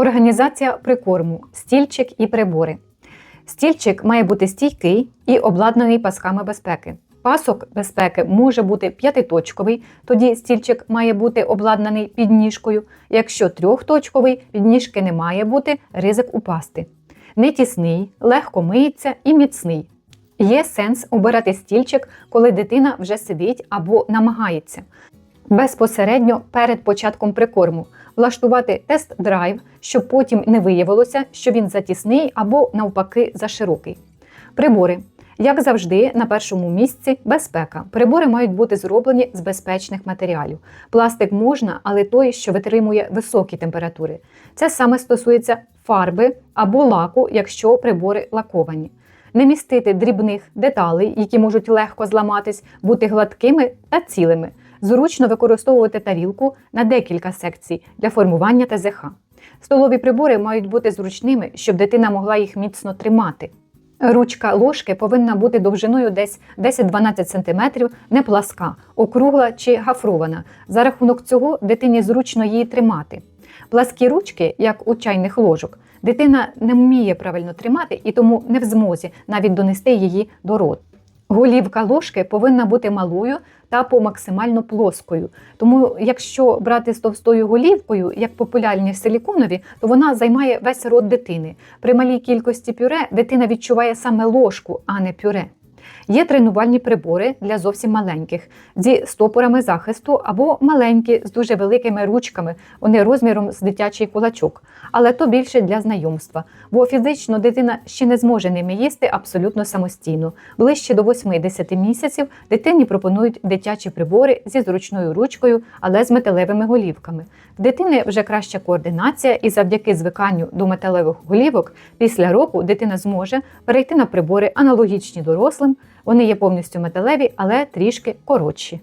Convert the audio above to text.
Організація прикорму, стільчик і прибори. Стільчик має бути стійкий і обладнаний пасками безпеки. Пасок безпеки може бути п'ятиточковий, тоді стільчик має бути обладнаний підніжкою. Якщо трьохточковий, підніжки не має бути, ризик упасти. Не тісний, легко миється і міцний. Є сенс обирати стільчик, коли дитина вже сидить або намагається. Безпосередньо перед початком прикорму влаштувати тест-драйв, щоб потім не виявилося, що він затісний або навпаки заширокий. Прибори. Як завжди, на першому місці безпека. Прибори мають бути зроблені з безпечних матеріалів. Пластик можна, але той, що витримує високі температури. Це саме стосується фарби або лаку, якщо прибори лаковані. Не містити дрібних деталей, які можуть легко зламатись, бути гладкими та цілими. Зручно використовувати тарілку на декілька секцій для формування ТЗХ. Столові прибори мають бути зручними, щоб дитина могла їх міцно тримати. Ручка ложки повинна бути довжиною десь 10-12 см, не пласка, округла чи гафрована. За рахунок цього дитині зручно її тримати. Пласкі ручки, як у чайних ложок, дитина не вміє правильно тримати і тому не в змозі навіть донести її до роту. Голівка ложки повинна бути малою та по максимально плоскою. Тому, якщо брати з товстою голівкою, як популярні силіконові, то вона займає весь рот дитини. При малій кількості пюре дитина відчуває саме ложку, а не пюре. Є тренувальні прибори для зовсім маленьких зі стопорами захисту або маленькі з дуже великими ручками, вони розміром з дитячий кулачок. Але то більше для знайомства, бо фізично дитина ще не зможе ними їсти абсолютно самостійно. Ближче до 8-10 місяців дитині пропонують дитячі прибори зі зручною ручкою, але з металевими голівками. В дитини вже краща координація, і завдяки звиканню до металевих голівок після року дитина зможе перейти на прибори аналогічні дорослим. Вони є повністю металеві, але трішки коротші.